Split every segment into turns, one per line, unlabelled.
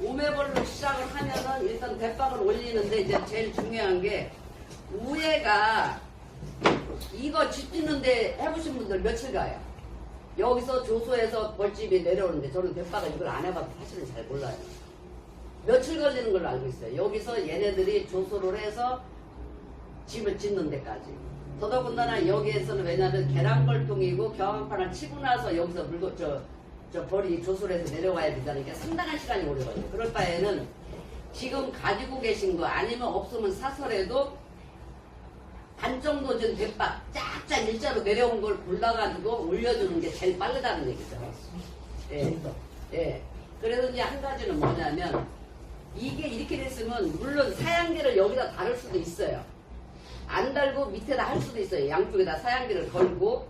오매벌로 시작을 하면은 일단 대박을 올리는데 이제 제일 중요한 게 우에가 이거 집 짓는데 해보신 분들 며칠 가요? 여기서 조소에서 벌집이 내려오는데 저는 대박을 이걸 안 해봐서 사실은 잘 몰라요. 며칠 걸리는 걸로 알고 있어요. 여기서 얘네들이 조소를 해서 집을 짓는 데까지. 더더군다나 여기에서는 왜냐하면 계란벌통이고 경항판을 치고 나서 여기서 물고 저, 저 벌이 조소를 해서 내려와야 된다니까 상당한 시간이 오래 걸려요. 그럴 바에는 지금 가지고 계신 거 아니면 없으면 사설해도 반 정도 된 대박 쫙쫙 일자로 내려온 걸 골라가지고 올려주는 게 제일 빠르다는 얘기죠. 예. 예. 그래서 이제 한 가지는 뭐냐면 이게 이렇게 됐으면 물론 사양기를 여기다 달을 수도 있어요. 안 달고 밑에다 할 수도 있어요. 양쪽에다 사양기를 걸고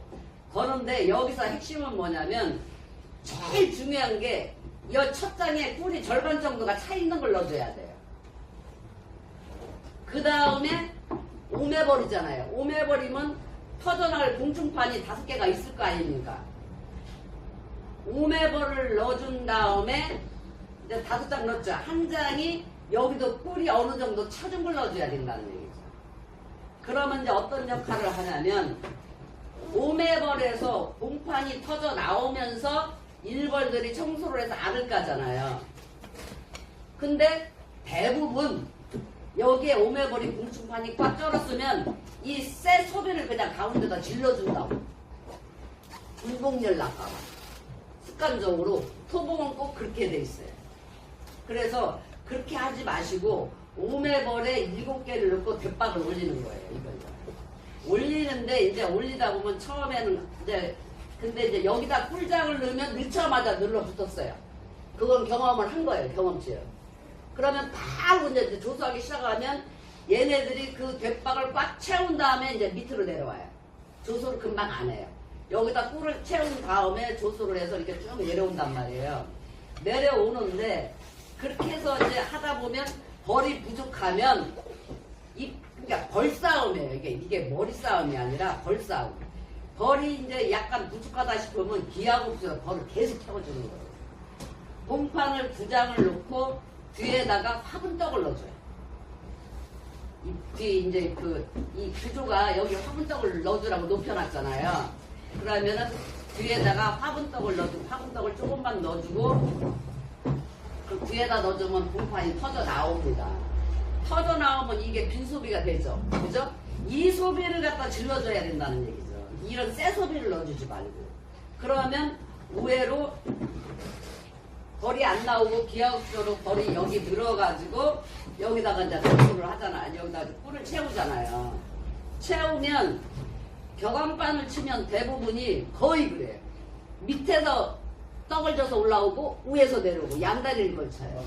거는데 여기서 핵심은 뭐냐면 제일 중요한 게 이 첫 장에 꿀이 절반 정도가 차 있는 걸 넣어줘야 돼요. 그 다음에 오매버리잖아요. 오매버리면 터져나갈 공중판이 다섯 개가 있을 거 아닙니까? 오매버를 넣어준 다음에 이제 다섯 장 넣었죠. 한 장이 여기도 꿀이 어느 정도 쳐준 걸 넣어줘야 된다는 얘기죠. 그러면 이제 어떤 역할을 하냐면 오매벌에서 공판이 터져 나오면서 일벌들이 청소를 해서 알을 까잖아요. 근데 대부분 여기에 오매벌이 공중판이 꽉 쩔었으면 이새 소비를 그냥 가운데다 질러준다고. 불복열 날까봐. 습관적으로 토봉은 꼭 그렇게 돼 있어요. 그래서 그렇게 하지 마시고 오매벌에 일곱 개를 넣고 대박을 올리는 거예요. 이걸. 올리는데 이제 올리다 보면 처음에는 이제 근데 이제 여기다 꿀장을 넣으면 넣자마자 눌러 붙었어요. 그건 경험을 한 거예요. 경험치요. 그러면 바로 이제 조수하기 시작하면 얘네들이 그 대박을 꽉 채운 다음에 이제 밑으로 내려와요. 조수를 금방 안 해요. 여기다 꿀을 채운 다음에 조수를 해서 이렇게 쭉 내려온단 말이에요. 내려오는데 그렇게 해서 이제 하다 보면 벌이 부족하면 이 그러니까 벌 싸움이에요. 이게 이게 머리 싸움이 아니라 벌 싸움. 벌이 이제 약간 부족하다 싶으면 기하급수로 벌을 계속 채워주는 거예요. 봉판을 두 장을 놓고 뒤에다가 화분떡을 넣어줘요. 이 뒤에 이제 그 이 구조가 여기 화분떡을 넣어주라고 높여놨잖아요. 그러면은 뒤에다가 화분떡을 넣어주고 화분떡을 조금만 넣어주고 그 뒤에다 넣어주면 봉판이 터져 나옵니다. 터져 나오면 이게 빈 소비가 되죠. 그죠? 이 소비를 갖다 질러줘야 된다는 얘기죠. 이런 새 소비를 넣어주지 말고. 그러면 우회로 벌이 안 나오고 기하급수로 벌이 여기 늘어가지고 여기다가 이제 청소를 하잖아. 여기다 꿀을 채우잖아요. 채우면 격앙반을 치면 대부분이 거의 그래요. 밑에서 떡을 져서 올라오고 위에서 내려오고 양다리를 걸쳐요.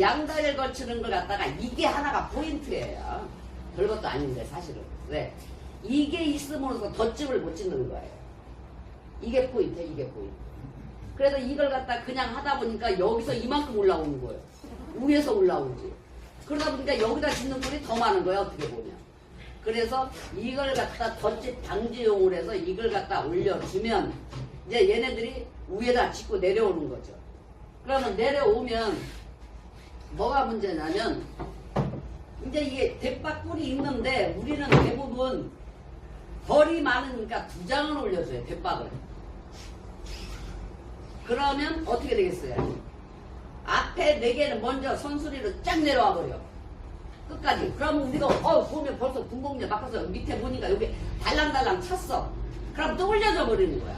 양다리를 걸치는 걸 갖다가 이게 하나가 포인트예요. 별것도 아닌데 사실은. 왜? 이게 있음으로써 덧집을 못 짓는 거예요. 이게 포인트, 이게 포인트. 그래서 이걸 갖다 그냥 하다 보니까 여기서 이만큼 올라오는 거예요. 위에서 올라오지. 그러다 보니까 여기다 짓는 꿀이 더 많은 거예요, 어떻게 보면. 그래서 이걸 갖다 덧집 방지용으로 해서 이걸 갖다 올려주면 이제 얘네들이 위에다 짓고 내려오는 거죠. 그러면 내려오면 뭐가 문제냐면 이제 이게 대박꿀이 있는데 우리는 대부분 벌이 많으니까 두 장을 올려줘요, 대박을. 그러면 어떻게 되겠어요? 앞에 네 개는 먼저 선수리로 쫙 내려와 버려. 끝까지. 그러면 우리가 어 보면 벌써 군복력 바꿔서 밑에 보니까 여기 달랑달랑 찼어. 그럼 또 올려져 버리는 거야.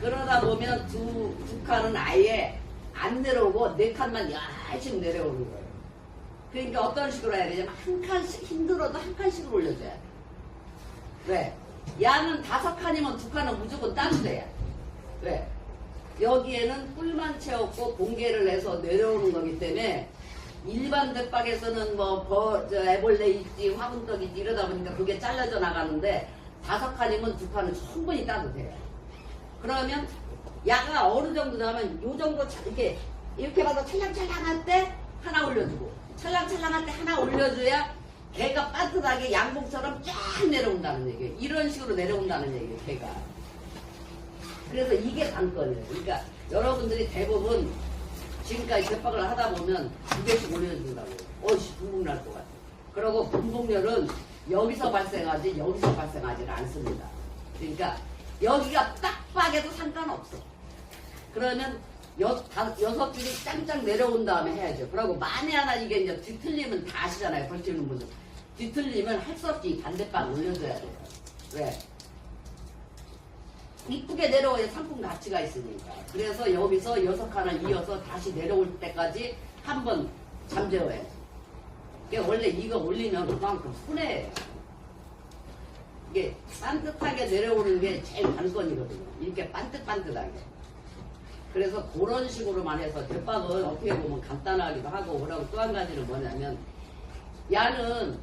그러다 보면 두, 두 칸은 아예 안 내려오고 네 칸만 열심히 내려오는 거예요. 그러니까 어떤 식으로 해야 되냐면 한 칸씩 힘들어도 한 칸씩을 올려줘야 돼. 왜? 야는 다섯 칸이면 두 칸은 무조건 따줘야 돼. 왜? 여기에는 꿀만 채웠고 공개를 해서 내려오는 거기 때문에 일반 대박에서는 뭐 버, 저 애벌레 있지 화분떡 있지 이러다 보니까 그게 잘라져 나가는데 다섯 칸이면 두 칸은 충분히 따도 돼요. 그러면 야가 어느 정도 나면 요 정도 차- 이렇게 이렇게 봐서 찰랑찰랑할 때 하나 올려주고 찰랑찰랑할 때 하나 올려줘야 개가 빠듯하게 양봉처럼 쫙 내려온다는 얘기예요. 이런 식으로 내려온다는 얘기예요, 개가. 그래서 이게 관건이에요. 그러니까 여러분들이 대부분 지금까지 대박을 하다 보면 두 개씩 올려준다고. 어이씨, 분봉 날 것 같아. 그리고 분봉열은 여기서 발생하지, 여기서 발생하지를 않습니다. 그러니까 여기가 딱 빠개도 상관없어. 그러면 여, 다, 여섯 줄이 짱짱 내려온 다음에 해야죠. 그리고 만에 하나 이게 이제 뒤틀리면 다 아시잖아요. 벌치는 분들. 뒤틀리면 할 수 없이 반대방 올려줘야 돼요. 왜? 이쁘게 내려와야 상품 가치가 있으니까. 그래서 여기서 여섯 칸을 이어서 다시 내려올 때까지 한 번 잠재워야지. 이게 원래 이거 올리면 그만큼 손해예요. 이게 반듯하게 내려오는 게 제일 관건이거든요. 이렇게 반듯반듯하게. 그래서 그런 식으로만 해서 대박은 어떻게 보면 간단하기도 하고 그러고 또한 가지는 뭐냐면 야는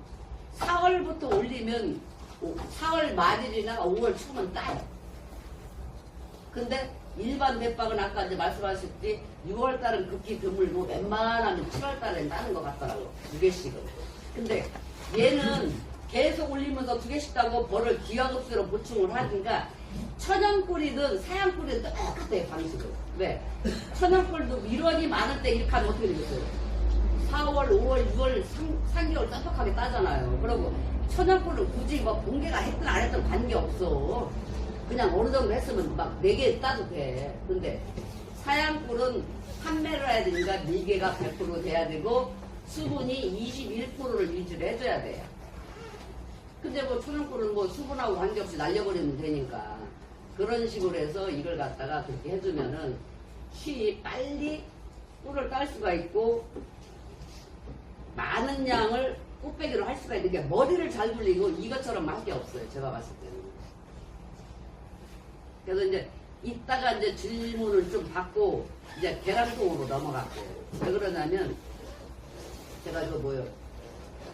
4월부터 올리면 4월 말일이나 5월 초면 따요. 근데 일반 대박은 아까 이제 말씀하셨듯이 6월 달은 극히 드물고 웬만하면 7월 달엔 따는 것 같더라고. 두 개씩은. 근데 얘는 계속 올리면서 두 개씩 따고 벌을 기하급수로 보충을 하니까 천연꿀이든 사양꿀이든 똑같아요, 방식은. 왜? 천연꿀도 밀원이 많을 때 이렇게 하면 어떻게 되겠어요? 4월, 5월, 6월, 3, 개월 깜빡하게 따잖아요. 그리고 천연꿀은 굳이 뭐 공개가 했든 안 했든 관계없어. 그냥 어느 정도 했으면 막 4개 따도 돼. 근데 사양꿀은 판매를 해야 되니까 밀개가 100% 돼야 되고 수분이 21%를 유지를 해줘야 돼요. 근데 뭐 천연꿀은 뭐 수분하고 관계없이 날려버리면 되니까 그런 식으로 해서 이걸 갖다가 그렇게 해주면은 쉬 빨리 꿀을 딸 수가 있고 많은 양을 꽃배기로 할 수가 있는 게 머리를 잘 굴리고 이것처럼 할 게 없어요. 제가 봤을 때는. 그래서 이제 이따가 이제 질문을 좀 받고 이제 계란 쪽으로 넘어갈게요. 왜 그러냐면 제가 그 뭐요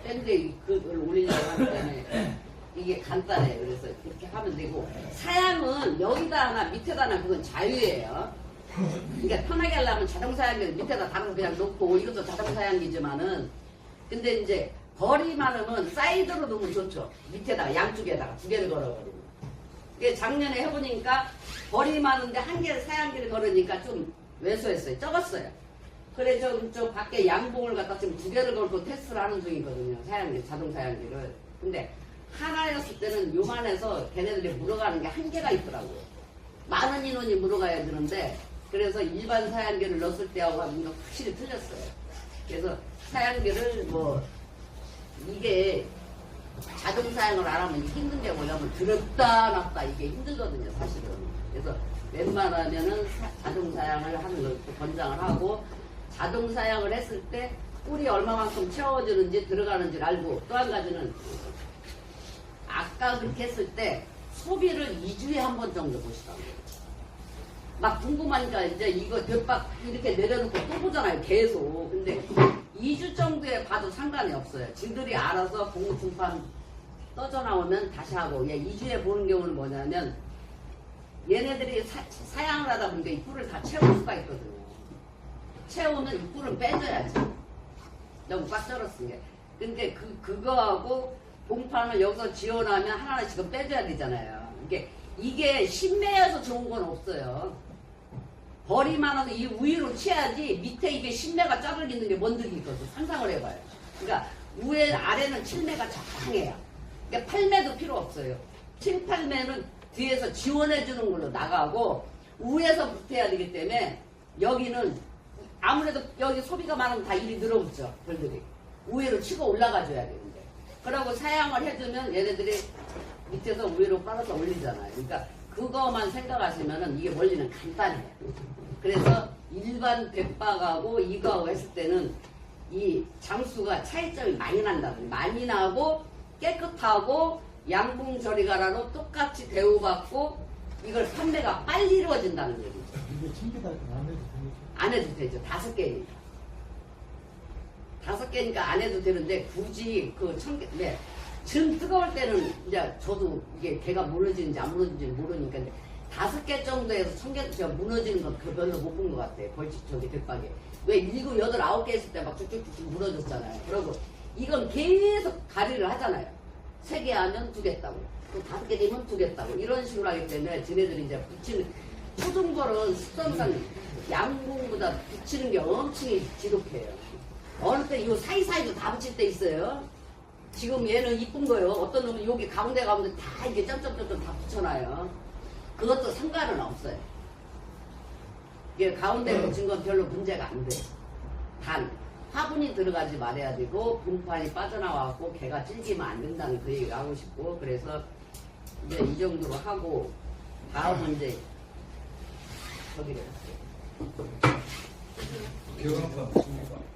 밴드에 그걸 올리려고 때문에 이게 간단해요. 그래서 이렇게 하면 되고 사양은 여기다 하나 밑에다 하나 그건 자유예요. 그러니까 편하게 하려면 자동 사양기 밑에다 다른 거 그냥 놓고 이것도 자동 사양기지만은 근데 이제 거리 많으면 사이드로 놓으면 좋죠. 밑에다가 양쪽에다가 두 개를 걸어버리면. 이게 작년에 해보니까 벌이 많은데 한 개를 사양기를 걸으니까 좀 왜소했어요. 적었어요. 그래 저, 저 밖에 양봉을 갖다 지금 두 개를 걸고 테스트를 하는 중이거든요. 사양기, 자동 사양기를. 근데 하나였을 때는 요만해서 걔네들이 물어가는 게한 개가 있더라고요. 많은 인원이 물어가야 되는데 그래서 일반 사양기를 넣었을 때하고 하면 확실히 틀렸어요. 그래서 사양기를 뭐 이게 자동 사양을 안 하면 힘든 게 뭐냐면 들었다 놨다 이게 힘들거든요 사실은 그래서 웬만하면은 사- 자동 사양을 하는 걸 권장을 하고 자동 사양을 했을 때 꿀이 얼마만큼 채워지는지 들어가는지 알고 또 한 가지는 아까 그렇게 했을 때 소비를 2주에 한 번 정도 보시라고요 막 궁금하니까 이제 이거 대박 이렇게 내려놓고 또 보잖아요 계속. 근데 2주 정도에 봐도 상관이 없어요. 지들이 알아서 공부 중판 떠져 나오면 다시 하고. 얘 2주에 보는 경우는 뭐냐면 얘네들이 사, 사양을 하다 보니까 이 꿀을 다 채울 수가 있거든요 채우면 이 꿀은 빼줘야지. 너무 꽉 쩔었으니까 근데 그, 그거하고 봉판을 여기서 지원하면 하나하나씩은 빼줘야 되잖아요. 이게 이게 신매여서 좋은 건 없어요. 벌이 많아서 이 위로 치야지 밑에 이게 신매가 짜글 있는 게 뭔들이 있거든 상상을 해봐요. 그러니까 위에 아래는 칠매가 적당해요. 그러니까 8매도 필요 없어요. 7, 8매는 뒤에서 지원해주는 걸로 나가고 위에서 붙어야 되기 때문에 여기는 아무래도 여기 소비가 많으면 다 일이 늘어붙죠 벌들이 위로 치고 올라가줘야 되는데 그러고 사양을 해주면 얘네들이 밑에서 위로 빨아서 올리잖아요 그러니까 그거만 생각하시면은 이게 원리는 간단해요 그래서 일반 백박하고 이거하고 했을 때는 이 장수가 차이점이 많이 난다. 많이 나고 깨끗하고 양봉 저리가라로 똑같이 대우받고 이걸 판매가 빨리 이루어진다는 얘기죠.
이게 해도 되겠죠.
안 해도 되죠. 다섯 개니까. 다섯 개니까 안 해도 되는데 굳이 그 천 개, 네. 지금 뜨거울 때는 이제 저도 이게 개가 무너지는지 안 무너지는지 모르니까 다섯 개 정도에서 천 개, 제가 무너지는 건 그 별로 못 본 것 같아요. 벌집 저기 백박에. 왜 일곱, 여덟, 아홉 개 했을 때 막 쭉쭉쭉 무너졌잖아요. 그러고 이건 계속 가리를 하잖아요. 세 개 하면 두개 따고, 또 다섯 개 되면 두개 따고, 이런 식으로 하기 때문에 지네들이 이제 붙이는, 초중벌은 습성상 양궁보다 붙이는 게 엄청 지독해요. 어느 때 이 사이사이도 다 붙일 때 있어요. 지금 얘는 이쁜 거요. 어떤 놈은 여기 가운데 가운데 다 이게 점점점점 다 붙여놔요. 그것도 상관은 없어요. 이게 가운데 붙인 건 별로 문제가 안 돼. 단 화분이 들어가지 말아야 되고 분판이 빠져나와갖고 개가 찔기면 안 된다는 그 얘기를 하고 싶고 그래서 이제 이 정도로 하고 다음은 이제
기억나는 거 없습니까?